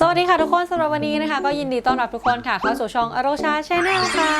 สวัสดีค่ะทุกคนสำหรับวันนี้นะคะ ก็ยินดีต้อนรับทุกคนค่ะเข้าสู่ช่องอโรชาชแนลค่ะ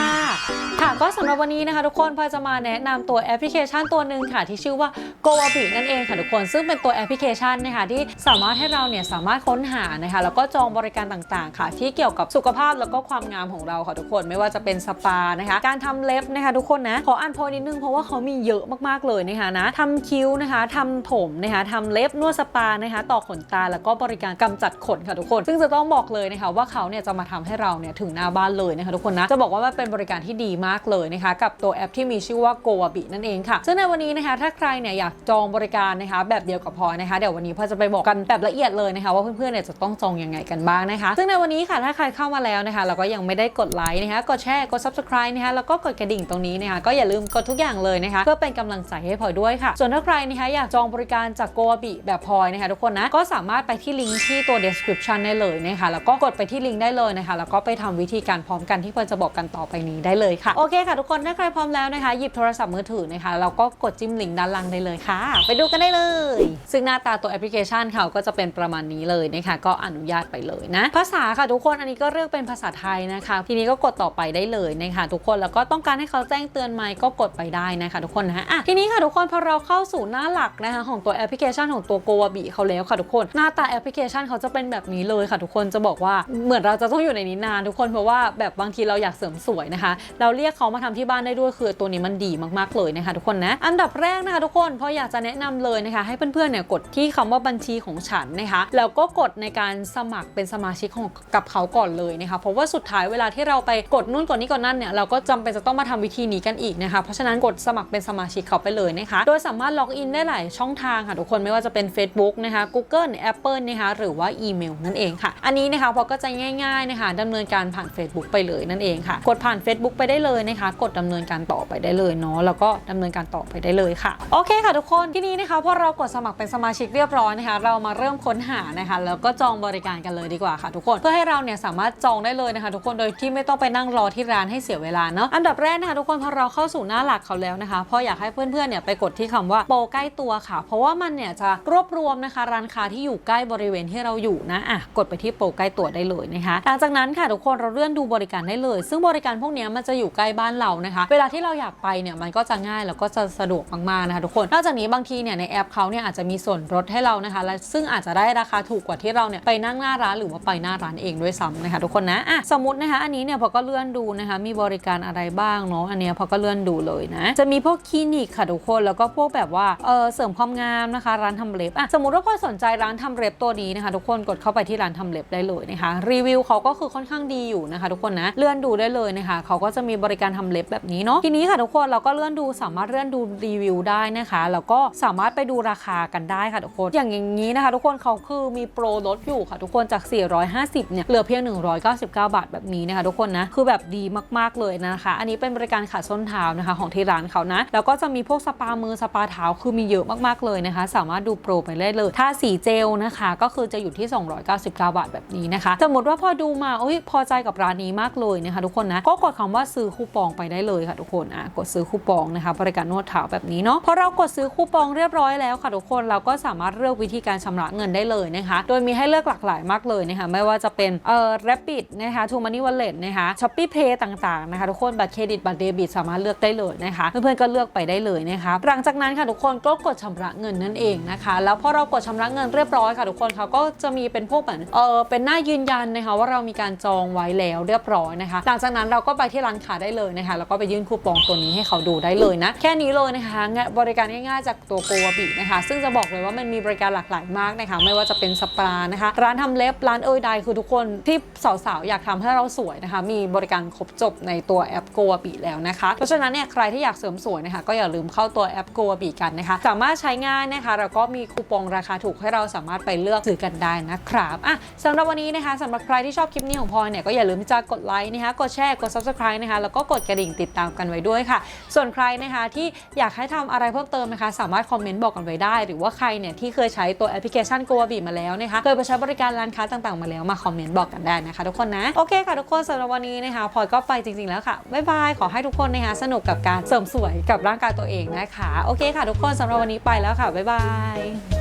ค่ะก็สำหรับวันนี้นะคะทุกคนพอจะมาแนะนำตัวแอปพลิเคชันตัวหนึ่งค่ะ ที่ชื่อว่า Go a b i นั่นเองค่ะทุกคนซึ่งเป็นตัวแอปพลิเคชันนะคะที่สามารถให้เราเนี่ยสามารถค้นหานะคะแล้วก็จองบริการต่างๆ ค่ะ ที่เกี่ยวกับสุขภาพแล้วก็ความงามของเราค่ะทุกคนไม่ว่าจะเป็นสปานะคะ การทำเล็บนะคะทุกคนนะขออ่านพยนิดนึงเพราะว่าเขามีเยอะมากๆเลยนะคะนะทำคิ้วนะคะทำผมนะคะทำเล็บนวดสปานะคะต่อขนตาแล้วก็บริการกำจัดขนค่ะทุกคนซึ่งจะต้องบอกเลยนะคะว่าเขาเนี่ยจะมาทำให้เราเนี่ยถึงหน้าบ้านเลยนะคะทุกคนนะ จะบอกว่ามันเป็นบริการที่ดีมากเลยนะคะ กับตัวแอปที่มีชื่อว่า Go a b i นั่นเองค่ะ ซึ่งในวันนี้นะคะ ถ้าใครเนี่ยอยากจองบริการนะคะแบบเดียวกับพลอยนะคะ เดี๋ยววันนี้พลอยจะไปบอกกันแบบละเอียดเลยนะคะว่าเพื่อนๆเนี่ยจะต้องจองยังไงกันบ้างนะคะ ซึ่งในวันนี้ค่ะถ้าใครเข้ามาแล้วนะคะเราก็ยังไม่ได้กดไลค์นะคะกดแชร์กด subscribe นะคะแล้วก็กดกระดิ่งตรงนี้นะคะก็อย่าลืมกดทุกอย่างเลยนะคะเพื่อเป็นกำลังใจให้พลอยด้วยค่ะ ส่วนถ้าใครนะคะอยากจองบริการจาก Go a b i แบบพอยนะคะทุกคนนะก็สามารถไปที่ลิงก์ที่ตัว description ได้เลยนะคะแล้วก็กดไปที่ลิงก์ได้เลยนะคะแล้วก็ไปทำวิธีการพร้อมกันที่พลอยจะบอกกันต่อไปนี้ได้เลยค่ะโอเคค่ะทุกคนถ้าใครพร้อมแล้วนะคะหยิบโทรศัพท์มือถือนะคะแล้วก็กดจิ้มลิงก์ด้านล่างได้เลยค่ะ ไปดูกันได้เลย ซึ่งหน้าตาตัวแอปพลิเคชันเขาก็จะเป็นประมาณนี้เลยนะคะก็อนุญาตไปเลยนะ ภาษาค่ะทุกคนอันนี้ก็เลือกเป็นภาษาไทยนะคะ ทีนี้ก็กดต่อไปได้เลยนะคะทุกคนแล้วก็ต้องการให้เขาแจ้งเตือนไหมก็กดไปได้นะคะทุกคนนะอะทีนี้ค่ะทุกคนพอเราเข้าสู่หน้าหลักนะคะของตัวแอปพลิเคชันของตัว Go a b i เขาแล้วค่ะทุกคน หน้าตาแอปพลิเคชันเขาจะเป็นแบบนี้เลยยค่ะทุกคนจะบอกว่าเหมือนเราจะต้องอยู่ในนี้นานทุกคนเพราะว่าแบบบางทีเราอยากเสริมสวยนะคะ เราเรียกเขามาทำที่บ้านได้ด้วยคือตัวนี้มันดีมากๆเลยนะคะทุกคนนะอันดับแรกนะคะทุกคนพออยากจะแนะนำเลยนะคะ ให้เพื่อนๆเนี่ยกดที่คำว่าบัญชีของฉันนะคะแล้วก็กดในการสมัครเป็นสมาชิกของกับเขาก่อนเลยนะคะเพราะว่าสุดท้ายเวลาที่เราไปกดนู่นกดนี้กดนั่นเนี่ยเราก็จำเป็นจะต้องมาทำวิธีนี้กันอีกนะคะเพราะฉะนั้นกดสมัครเป็นสมาชิกเขาไปเลยนะคะ โดยสามารถล็อกอินได้หลายช่องทางค่ะทุกคนไม่ว่าจะเป็น Facebook นะคะ Google Apple นะคะหรือว่าอีเมลนั่นเองค่ะ อันนี้นะคะพอก็จะง่ายๆนะคะดำเนินการผ่าน Facebook ไปเลยนั่นเองค่ะ กดผ่าน Facebook ไปได้เลยนะคะ กดดำเนินการต่อไปได้เลยเนาะแล้วก็ดำเนินการต่อไปได้เลยค่ะโอเคค่ะทุกคนที่นี้นะคะพอเรากดสมัครเป็นสมาชิกเรียบร้อยนะคะ เรามาเริ่มค้นหานะคะ แล้วก็จองบริการกันเลยดีกว่าค่ะทุกคนเพื่อให้เราเนี่ยสามารถจองได้เลยนะคะ ทุกคนโดยที่ไม่ต้องไปนั่งรอที่ร้านให้เสียเวลาเนาะอันดับแรกนะคะทุกคนพอเราเข้าสู่หน้าหลักเขาแล้วนะคะพออยากให้เพื่อนๆเนี่ยไปกดที่คำว่าโปรใกล้ตัวค่ะ เพราะว่ามันเนี่ยจะรวบรวมนะคะ ร้านค้าที่อยู่ใกล้บริเวณที่เราอยู่นะอะกดไปที่โปรใกล้ตัวได้เลยนะคะหลังจากนั้นค่ะทุกคนเราเลื่อนดูบริการได้เลย ซึ่งบริการพวกนี้มันจะอยู่ใกล้บ้านเรานะคะ เวลาที่เราอยากไปเนี่ยมันก็จะง่ายแล้วก็จะสะดวกมากๆนะคะทุกคนนอกจากนี้บางทีเนี่ยในแอปเขาเนี่ยอาจจะมีส่วนลดให้เรานะคะและซึ่งอาจจะได้ราคาถูกกว่าที่เราเนี่ยไปนั่งหน้าร้านหรือว่าไปหน้าร้านเองด้วยซ้ำนะคะทุกคนนะอะสมมตินะคะอันนี้เนี่ยพอก็เลื่อนดูนะคะมีบริการอะไรบ้างเนาะอันเนี้ยพอก็เลื่อนดูเลยนะจะมีพวกคลินิกค่ะทุกคนแล้วก็พวกแบบว่าเออเสริมความงามนะคะ ร้านทำเล็บอะสมมติว่าพอสนใจร้านทำเล็บตัวนี้นะคะ ทุกคนกดเข้าไปที่ร้านทำเล็บได้เลยนะคะ รีวิวเขาก็คือค่อนข้างดีอยู่นะคะ ทุกคนนะเลื่อนดูได้เลยนะคะเขาก็จะมีบริการทำเล็บแบบนี้เนาะทีนี้ค่ะทุกคนเราก็เลื่อนดูสามารถเลื่อนดูรีวิวได้นะคะแล้วก็สามารถไปดูราคากันได้ค่ะทุกคนอย่างอย่างนี้นะคะ ทุกคนเขาคือมีโปรลดอยู่ค่ะทุกคนจาก 450เนี่ยเหลือเพียง 199 บาทแบบนี้นะคะ ทุกคนนะคือแบบดีมากๆเลยนะคะ อันนี้เป็นบริการขัดส้นเท้านะคะ ของที่ร้านเขานะแล้วก็จะมีพวกสปามือสปาเท้าคือมีเยอะมากๆเลยนะคะ สามารถดูโปรไปได้เลยถ้าสีเจลนะคะ ก็คือจะอยู่ที่ 299บาทแบบนี้นะคะ สมมติว่าพอดูมาโอ้ยพอใจกับร้านนี้มากเลยนะคะ ทุกคนนะ ก็กดคำว่าซื้อคูปองไปได้เลยค่ะทุกคนอะกดซื้อคูปองนะคะบริการนวดเท้าแบบนี้เนาะพอเรากดซื้อคูปองเรียบร้อยแล้วค่ะทุกคนเราก็สามารถเลือกวิธีการชำระเงินได้เลยนะคะ โดยมีให้เลือกหลากหลายมากเลยนะคะไม่ว่าจะเป็นเอ่อ Rapid นะคะ t ูมันนี่วอลเล็ตนะคะ Shopee Pay ต่างๆนะคะทุกคนบัตรเครดิตบัตรเดบิตสามารถเลือกได้เลยนะคะเพื่อนๆก็เลือกไปได้เลยนะคะหลังจากนั้นค่ะทุกคนก็กดชำระเงินนั่นเองนะคะ แล้วพอเรากดชำระเงินเรียบร้อยค่ะทุกคนเขาก็จะมีเป็นพวกแบบเออเป็นหน้ายืนยันนะคะว่าเรามีการจองไว้แล้วเรียบร้อยนะคะ หลังจากนั้นเราก็ไปที่ร้านค้าได้เลยนะคะแล้วก็ไปยื่นคูปองตัวนี้ให้เขาดูได้เลยนะ แค่นี้เลยนะคะบริการง่ายๆจากตัวโกวาบินะคะ ซึ่งจะบอกเลยว่ามันมีบริการหลากหลายมากนะคะ ไม่ว่าจะเป็นสปานะคะ ร้านทำเล็บร้านเอยใดคือทุกคนที่สาวๆอยากทำให้เราสวยนะคะ มีบริการครบจบในตัวแอปโกวาบิแล้วนะคะเพราะฉะนั้นเนี่ยใครที่อยากเสริมสวยนะคะก็อย่าลืมเข้าตัวแอปโกวาบิกันนะคะ สามารถใช้ง่ายนะคะแล้วก็มีคูปองราคาถูกให้เราสามารถไปเลือกซื้อกันได้นะครับอะสำหรับวันนี้นะคะสำหรับใครที่ชอบคลิปนี้ของพลอยเนี่ยก็อย่าลืมที่จะกดไลค์นะคะกดแชร์กด subscribe นะคะแล้วก็กดกระดิ่งติดตามกันไว้ด้วยค่ะ ส่วนใครนะคะที่อยากให้ทำอะไรเพิ่มเติมนะคะ สามารถคอมเมนต์บอกกันไว้ได้ หรือว่าใครเนี่ยที่เคยใช้ตัวแอปพลิเคชัน g o a b i มาแล้วนะคะเคยไปใช้บริการร้านค้าต่างๆมาแล้วมาคอมเมนต์บอกกันได้นะคะ ทุกคนนะโอเคค่ะทุกคนสำหรับวันนี้นะคะพลอยก็ไปจริงๆแล้วค่ะบ๊ายบายขอให้ทุกคนนะคะสนุกกับการเสริมสวยกับร่างกายตัวเองนะคะโอเคค่ะทุกคนสำหรับวันนี้ไปแล้วค่ะบ๊ายบาย